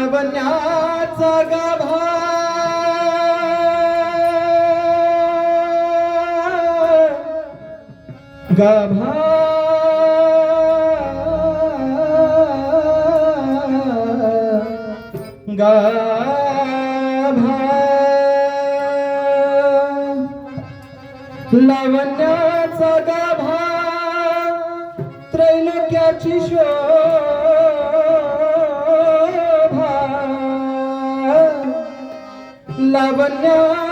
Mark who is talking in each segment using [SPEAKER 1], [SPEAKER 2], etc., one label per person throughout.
[SPEAKER 1] लावण्याचा गाभा गाभा गाभा लावण्याचा गाभा त्रैलोक्याची शोभा लावण्या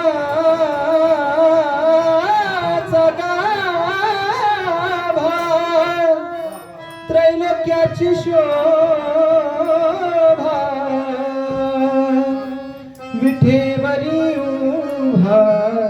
[SPEAKER 1] डोक्याची शोभा. विठेवरी उभा.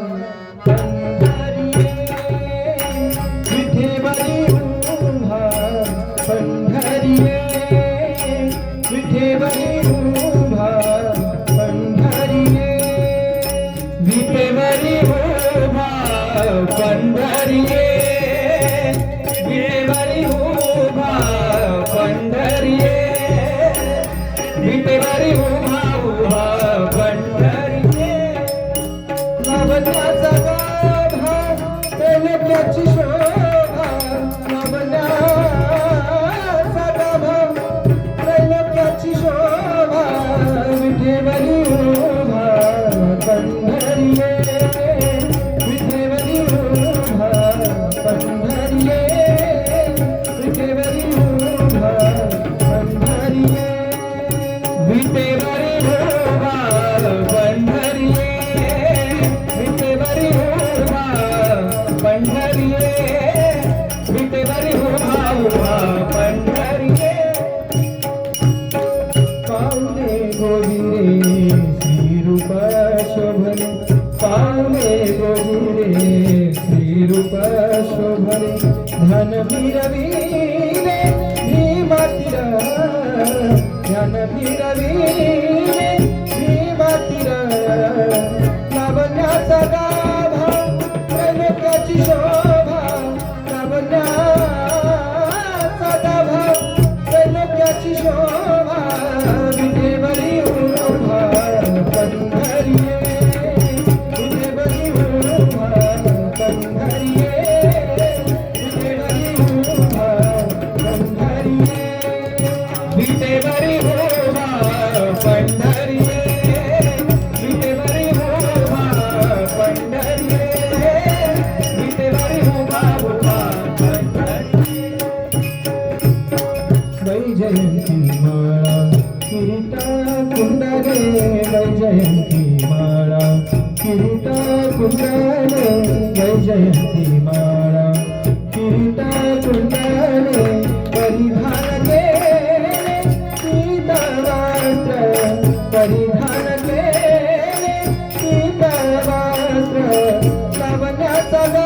[SPEAKER 1] Francisco. ધન ભીરવી રે ભીમા તિર ધન ભીરવી वैजयंती माळा किरीटा कुंडले वैजयंती माळा किरीटा कुंडले वैजयंती माळा किरीटा कुंडले परिधानके सीतावास्त्र परिधानके सीतावास्त्र लावण्याचा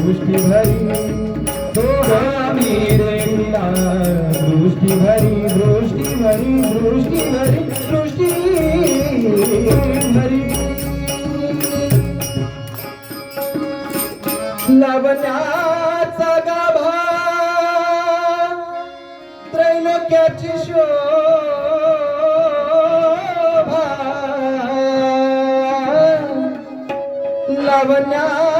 [SPEAKER 1] दृष्टी भरी तो आम्ही दृष्टी भरी दृष्टी भरी दृष्टी भरी दृष्टी भरी लावण्याचा गाभा त्रैलोक्याची शोभा. लावण्याचा